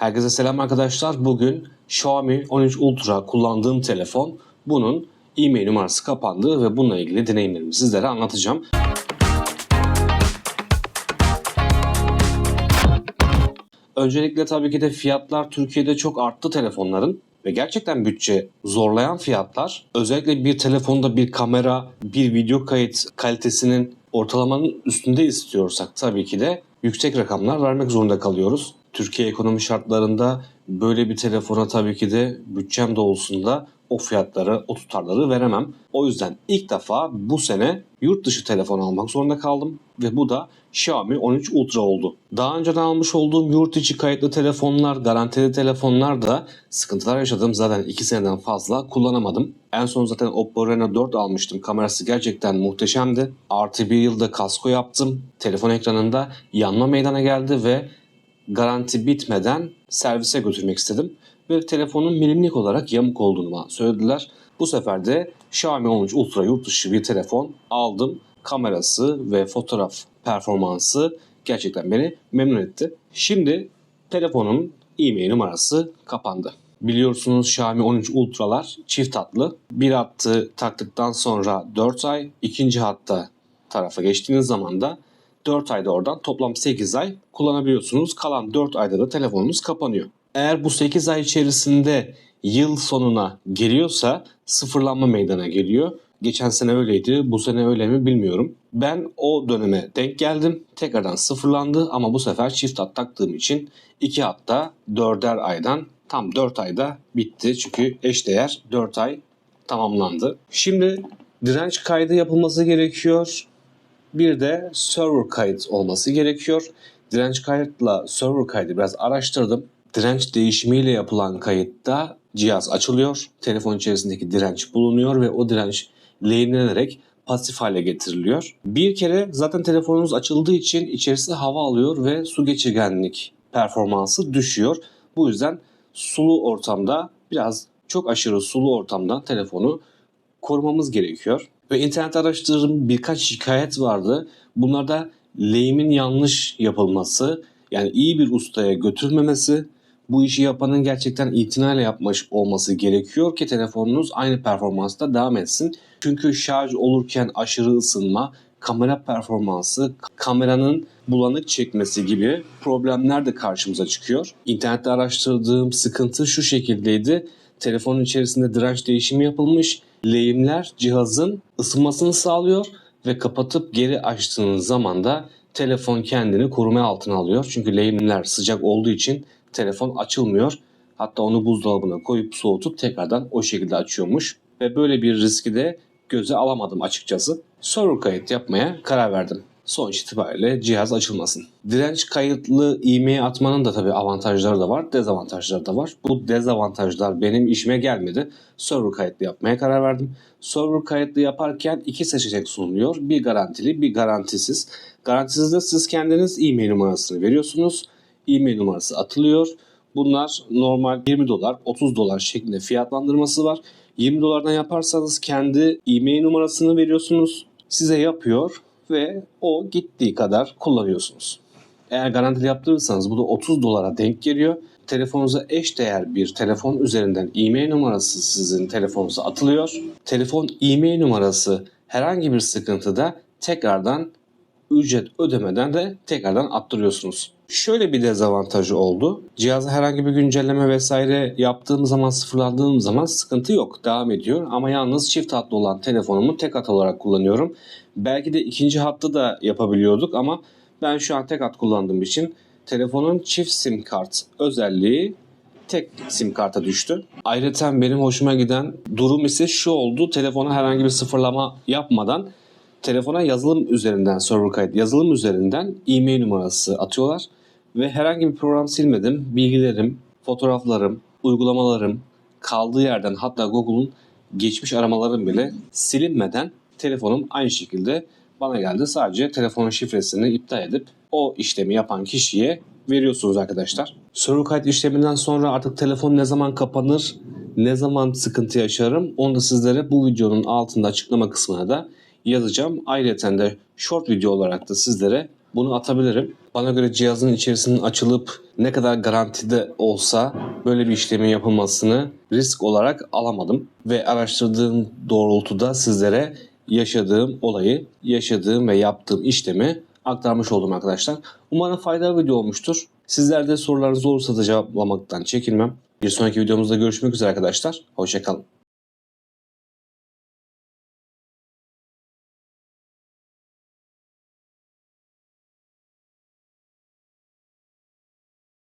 Herkese selam arkadaşlar. Bugün Xiaomi 13 Ultra kullandığım telefon. Bunun e-mail numarası kapandı ve bununla ilgili deneyimlerimi sizlere anlatacağım. Öncelikle tabii ki de fiyatlar Türkiye'de çok arttı telefonların ve gerçekten bütçe zorlayan fiyatlar. Özellikle bir telefonda bir kamera, bir video kayıt kalitesinin ortalamanın üstünde istiyorsak tabii ki de yüksek rakamlar vermek zorunda kalıyoruz. Türkiye ekonomi şartlarında böyle bir telefona tabii ki de bütçem doğrultusunda o fiyatları, o tutarları veremem. O yüzden ilk defa bu sene yurt dışı telefon almak zorunda kaldım ve bu da Xiaomi 13 Ultra oldu. Daha önceden almış olduğum yurt içi kayıtlı telefonlar, garantili telefonlar da sıkıntılar yaşadım. Zaten 2 seneden fazla kullanamadım. En son zaten Oppo Reno 4 almıştım. Kamerası gerçekten muhteşemdi. Artı bir yılda kasko yaptım. Telefon ekranında yanma meydana geldi ve garanti bitmeden servise götürmek istedim. Ve telefonun milimlik olarak yamuk olduğunu bana söylediler. Bu sefer de Xiaomi 13 Ultra yurt dışı bir telefon aldım. Kamerası ve fotoğraf performansı gerçekten beni memnun etti. Şimdi telefonun e-mail numarası kapandı. Biliyorsunuz Xiaomi 13 Ultra'lar çift hatlı. Bir hattı taktıktan sonra 4 ay, ikinci hatta tarafa geçtiğiniz zaman da 4 ayda oradan toplam 8 ay kullanabiliyorsunuz. Kalan 4 ayda da telefonunuz kapanıyor. Eğer bu 8 ay içerisinde yıl sonuna geliyorsa sıfırlanma meydana geliyor. Geçen sene öyleydi, bu sene öyle mi bilmiyorum. Ben o döneme denk geldim. Tekrardan sıfırlandı ama bu sefer çift hat taktığım için 2 hatta 4'er aydan tam 4 ayda bitti. Çünkü eşdeğer 4 ay tamamlandı. Şimdi direnç kaydı yapılması gerekiyor. Bir de server kayıt olması gerekiyor. Direnç kayıtla server kaydı biraz araştırdım. Direnç değişimiyle yapılan kayıtta cihaz açılıyor. Telefon içerisindeki direnç bulunuyor ve o direnç lehimlenerek pasif hale getiriliyor. Bir kere zaten telefonunuz açıldığı için içerisi hava alıyor ve su geçirgenlik performansı düşüyor. Bu yüzden sulu ortamda biraz çok aşırı sulu ortamda telefonu korumamız gerekiyor. Ve internet araştırdığım birkaç şikayet vardı. Bunlarda lehimin yanlış yapılması, yani iyi bir ustaya götürülmemesi, bu işi yapanın gerçekten itinayla yapmış olması gerekiyor ki telefonunuz aynı performansta devam etsin. Çünkü şarj olurken aşırı ısınma, kamera performansı, kameranın bulanık çekmesi gibi problemler de karşımıza çıkıyor. İnternette araştırdığım sıkıntı şu şekildeydi. Telefonun içerisinde direnç değişimi yapılmış. Lehimler cihazın ısınmasını sağlıyor ve kapatıp geri açtığınız zaman da telefon kendini koruma altına alıyor. Çünkü lehimler sıcak olduğu için telefon açılmıyor. Hatta onu buzdolabına koyup soğutup tekrardan o şekilde açıyormuş. Ve böyle bir riski de göze alamadım açıkçası. Server kayıt yapmaya karar verdim. Sonuç itibariyle cihaz açılmasın. Direnç kayıtlı e-mail atmanın da tabii avantajları da var, dezavantajları da var. Bu dezavantajlar benim işime gelmedi. Server kayıtlı yapmaya karar verdim. Server kayıtlı yaparken iki seçenek sunuluyor. Bir garantili, bir garantisiz. Garantisizde siz kendiniz e-mail numarasını veriyorsunuz. E-mail numarası atılıyor. Bunlar normal 20 dolar, 30 dolar şeklinde fiyatlandırması var. 20 dolardan yaparsanız kendi e-mail numarasını veriyorsunuz. Size yapıyor ve o gittiği kadar kullanıyorsunuz. Eğer garantili yaptırırsanız bu da 30 dolara denk geliyor. Telefonunuza eş değer bir telefon üzerinden e-mail numarası sizin telefonunuza atılıyor. Telefon e-mail numarası herhangi bir sıkıntıda tekrardan ücret ödemeden de tekrardan attırıyorsunuz. Şöyle bir dezavantajı oldu. Cihaza herhangi bir güncelleme vesaire yaptığım zaman sıfırlandığım zaman sıkıntı yok. Devam ediyor. Ama yalnız çift hatlı olan telefonumu tek hat olarak kullanıyorum. Belki de ikinci hattı da yapabiliyorduk ama ben şu an tek hat kullandığım için telefonun çift sim kart özelliği tek sim karta düştü. Ayrıca benim hoşuma giden durum ise şu oldu. Telefona herhangi bir sıfırlama yapmadan telefona yazılım üzerinden server kayıt yazılım üzerinden e-mail numarası atıyorlar ve herhangi bir program silmedim. Bilgilerim, fotoğraflarım, uygulamalarım kaldığı yerden hatta Google'un geçmiş aramalarım bile silinmeden telefonum aynı şekilde bana geldi. Sadece telefonun şifresini iptal edip o işlemi yapan kişiye veriyorsunuz arkadaşlar. Server kayıt işleminden sonra artık telefon ne zaman kapanır, ne zaman sıkıntı yaşarım onu da sizlere bu videonun altında açıklama kısmına da yazacağım. Ayrıca de short video olarak da sizlere bunu atabilirim. Bana göre cihazın içerisinin açılıp ne kadar garantide olsa böyle bir işlemin yapılmasını risk olarak alamadım. Ve araştırdığım doğrultuda sizlere yaşadığım olayı, yaşadığım ve yaptığım işlemi aktarmış oldum arkadaşlar. Umarım faydalı video olmuştur. Sizlerde sorularınız olursa da cevaplamaktan çekinmem. Bir sonraki videomuzda görüşmek üzere arkadaşlar. Hoşçakalın.